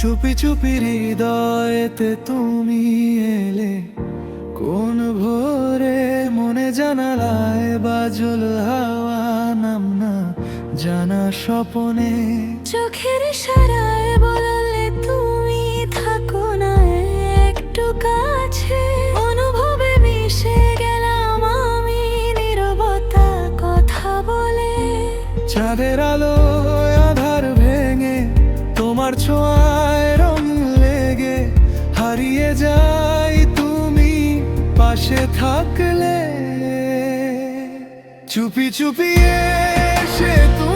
চুপি চুপি হৃদয়েতে তুমি এলে। কোন ভোরে মনে জানালায় বাজল হাওয়া নাম না জানা স্বপনে। চোখের সারায় বললে তুমি থাকো না একটু কাছে। অনুভবে মিশে গেলাম আমি নীরবতা কথা বলে। চাঁদের আলো আধার ভেঙে তোমার হারিয়ে যাই তুমি পাশে থাকলে। চুপি চুপি এসে তুমি